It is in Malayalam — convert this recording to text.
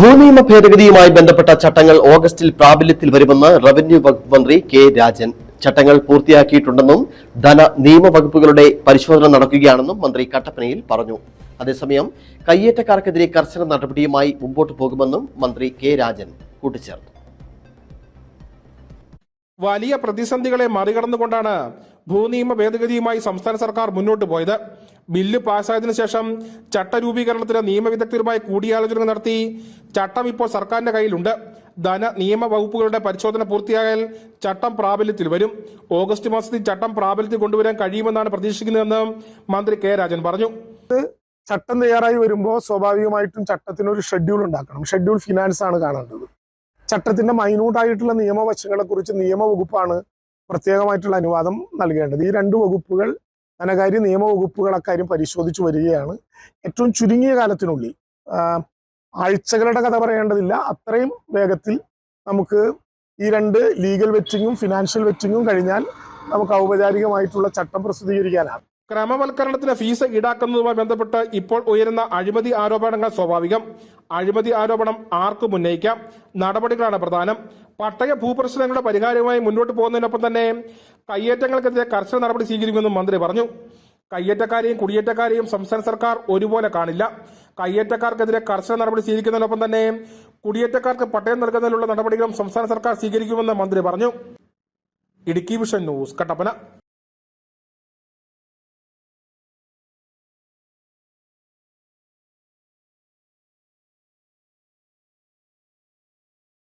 ഭൂനിയമ ഭേദഗതിയുമായി ബന്ധപ്പെട്ട ചട്ടങ്ങൾ ഓഗസ്റ്റിൽ പ്രാബല്യത്തിൽ വരുമെന്ന് റവന്യൂ വകുപ്പ് മന്ത്രി കെ രാജൻ. ചട്ടങ്ങൾ പൂർത്തിയാക്കിയിട്ടുണ്ടെന്നും ധന നിയമ വകുപ്പുകളുടെ പരിശോധന നടക്കുകയാണെന്നും മന്ത്രി കട്ടപ്പനയിൽ പറഞ്ഞു. അതേസമയം കയ്യേറ്റക്കാർക്കെതിരെ കർശന നടപടിയുമായി മുമ്പോട്ട് പോകുമെന്നും മന്ത്രി കെ രാജൻ കൂട്ടിച്ചേർത്തു. വലിയ പ്രതിസന്ധികളെ മറികടന്നുകൊണ്ടാണ് ഭൂനിയമ ഭേദഗതിയുമായി സംസ്ഥാന സർക്കാർ മുന്നോട്ട് പോയത്. ബില്ല് പാസ്സായതിനു ശേഷം ചട്ടരൂപീകരണത്തിന് നിയമവിദഗ്ധരുമായി കൂടിയാലോചന നടത്തി ചട്ടം ഇപ്പോൾ സർക്കാരിന്റെ കയ്യിലുണ്ട്. ധന നിയമ വകുപ്പുകളുടെ പരിശോധന പൂർത്തിയായാൽ ചട്ടം പ്രാബല്യത്തിൽ വരും. ഓഗസ്റ്റ് മാസത്തിൽ ചട്ടം പ്രാബല്യത്തിൽ കൊണ്ടുവരാൻ കഴിയുമെന്നാണ് പ്രതീക്ഷിക്കുന്നതെന്ന് മന്ത്രി കെ രാജൻ പറഞ്ഞു. ചട്ടം തയ്യാറായി വരുമ്പോൾ സ്വാഭാവികമായിട്ടും ചട്ടത്തിനൊരു ഷെഡ്യൂൾ ഉണ്ടാക്കണം. ഷെഡ്യൂൾ ഫിനാൻസ് ആണ് കാണേണ്ടത്. ചട്ടത്തിന്റെ മൈന്യൂട്ടായിട്ടുള്ള നിയമവശങ്ങളെ കുറിച്ച് നിയമവകുപ്പാണ് പ്രത്യേകമായിട്ടുള്ള അനുവാദം നൽകേണ്ടത്. ഈ രണ്ട് വകുപ്പുകൾ ധനകാര്യ നിയമവകുപ്പുകൾ അക്കാര്യം പരിശോധിച്ചു വരികയാണ്. ഏറ്റവും ചുരുങ്ങിയ കാലത്തിനുള്ളിൽ ആഴ്ചകളുടെ കഥ പറയേണ്ടതില്ല. അത്രയും വേഗത്തിൽ നമുക്ക് ഈ രണ്ട് ലീഗൽ വെറ്റിങ്ങും ഫിനാൻഷ്യൽ വെറ്റിങ്ങും കഴിഞ്ഞാൽ നമുക്ക് ഔപചാരികമായിട്ടുള്ള ചട്ടം പ്രസിദ്ധീകരിക്കാനാകും. ക്രമവൽക്കരണത്തിന് ഫീസ് ഈടാക്കുന്നതുമായി ബന്ധപ്പെട്ട് ഇപ്പോൾ ഉയരുന്ന അഴിമതി ആരോപണങ്ങൾ സ്വാഭാവികം. അഴിമതി ആരോപണം ആർക്കും ഉന്നയിക്കാം. നടപടികളാണ് പ്രധാനം. പട്ടയ ഭൂപ്രശ്നങ്ങളുടെ പരിഹാരവുമായി മുന്നോട്ട് പോകുന്നതിനൊപ്പം തന്നെ കയ്യേറ്റങ്ങൾക്കെതിരെ കർശന നടപടി സ്വീകരിക്കുമെന്നും മന്ത്രി പറഞ്ഞു. കയ്യേറ്റക്കാരെയും കുടിയേറ്റക്കാരെയും സംസ്ഥാന സർക്കാർ ഒരുപോലെ കാണില്ല. കയ്യേറ്റക്കാർക്കെതിരെ കർശന നടപടി സ്വീകരിക്കുന്നതിനൊപ്പം തന്നെ കുടിയേറ്റക്കാർക്ക് പട്ടയം നൽകുന്നതിനുള്ള നടപടികളും സംസ്ഥാന സർക്കാർ സ്വീകരിക്കുമെന്ന് മന്ത്രി പറഞ്ഞു. Idukki Vision News Kattappana.